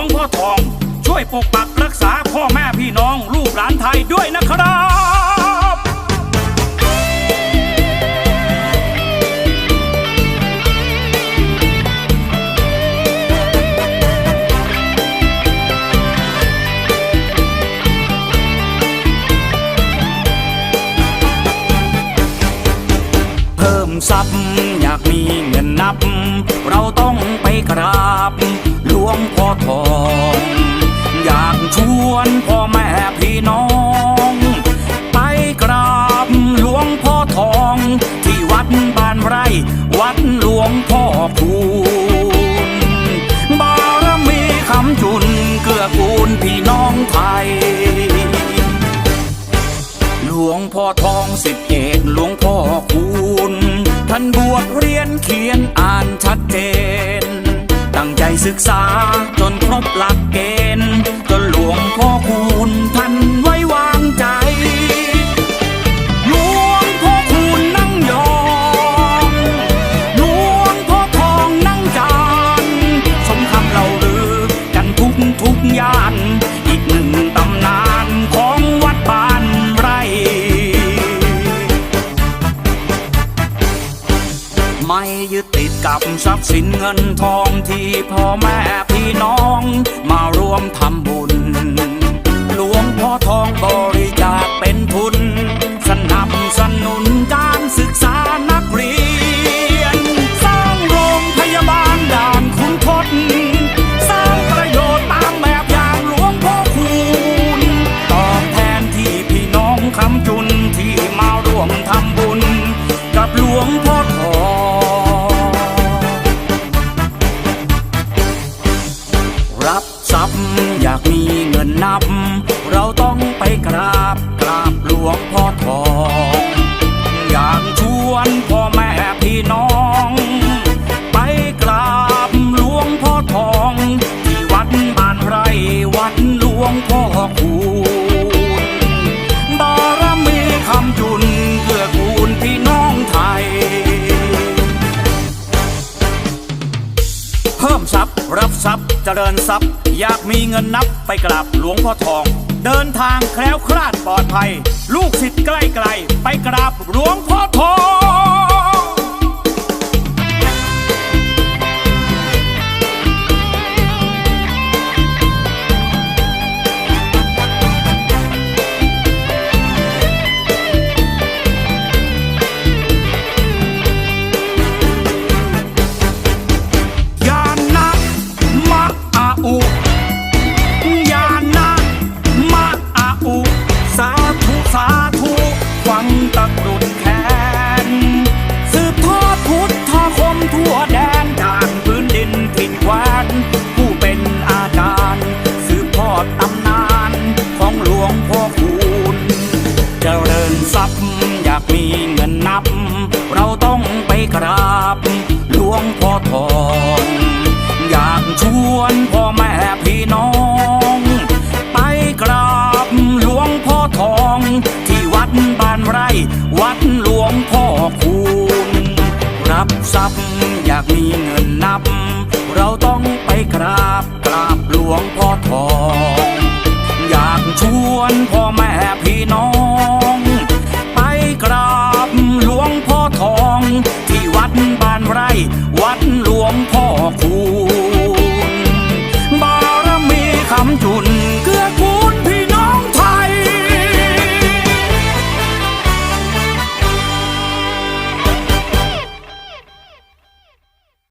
วงพ่อทอง ช่วยปกปักรักษาพ่อแม่พี่น้อง ลูกหลานไทยด้วยนะครับเพิ่มทรัพย์อยากมีเงินนับ เราต้องไปกราบ วนพ่อแม่พี่น้อง ไปกราบหลวงพ่อทอง ที่วัดบ้านไร่ วัดหลวงพ่อคูณบารมีคำจุนเกื้อกูลพี่น้องไทย หลวงพ่อทองสิบเอกหลวงพ่อคูณท่านบวชเรียนเขียนอ่านชัดเจน ตั้งใจศึกษาจนครบหลักเกณฑ์ ญาณ อีกหนึ่งตำนานของวัดบ้านไร่ ไม่ยึดติดกับทรัพย์สินเงินทองที่พ่อแม่พี่น้อง มารวมทำบุญ หลวงพ่อทองบอก วนพ่อแม่พี่น้อง ไปกราบหลวงพ่อทอง ที่วัดบ้านไร่วัดหลวงพ่อคูณบารมีคำจุนเกื้อกูลพี่น้องไทย เพิ่มทรัพย์รับทรัพย์เจริญทรัพย์ อยากมีเงินนับไปกราบหลวงพ่อทองเดินทางแคล้วคลาดปลอดภัย ลูกศิษย์ใกล้ไกล ไปกราบหลวงพ่อทอง อาอุยานะมะอาอุ สาธุสาธุฟังตะกรุดแขนสืบทอดพุทธคมทั่วแดนจากพื้นดินถิ่นแควนผู้เป็นอาจารย์สืบทอดตำนานของหลวงพ่อคูณเจริญทรัพย์อยากมีเงินนับ เราต้องไปกราบ ชวนพ่อแม่พี่น้อง ไปกราบหลวงพ่อทอง ที่วัดบ้านไร่ วัดหลวงพ่อคูณ รับทรัพย์อยากมีเงินนับ เราต้องไปกราบกราบหลวงพ่อทอง อยากชวนพ่อแม่พี่น้อง ไปกราบหลวงพ่อทอง ที่วัดบ้านไร่ วัดหลวงพ่อคูณ